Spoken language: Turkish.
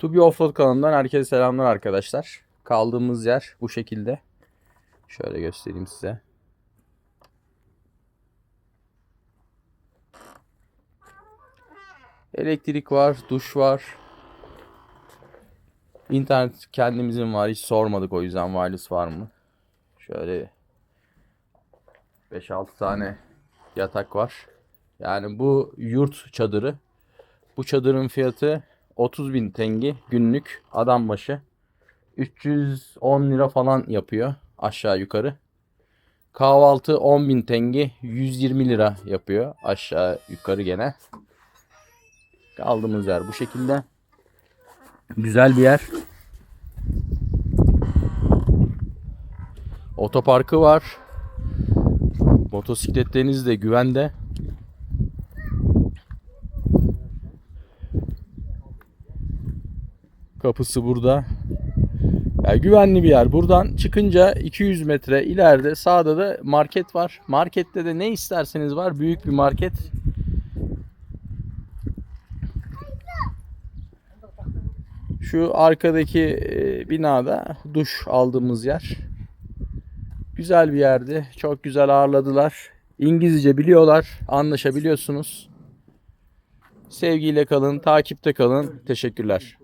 To Be Offroad kanalından herkese selamlar arkadaşlar. Kaldığımız yer bu şekilde. Şöyle göstereyim size. Elektrik var, duş var. İnternet kendimizin var. Hiç sormadık o yüzden wireless var mı? Şöyle 5-6 tane yatak var. Yani bu yurt çadırı. Bu çadırın fiyatı 30 bin tengi günlük adam başı. 310 lira falan yapıyor aşağı yukarı. Kahvaltı 10 bin tengi 120 lira yapıyor aşağı yukarı gene. Kaldığımız yer bu şekilde. Güzel bir yer. Otoparkı var. Motosikletleriniz de güvende. Kapısı burada. Ya güvenli bir yer. Buradan çıkınca 200 metre ileride sağda da market var. Markette de ne isterseniz var. Büyük bir market. Şu arkadaki e, binada duş aldığımız yer. Güzel bir yerdi. Çok güzel ağırladılar. İngilizce biliyorlar. Anlaşabiliyorsunuz. Sevgiyle kalın, takipte kalın. Teşekkürler.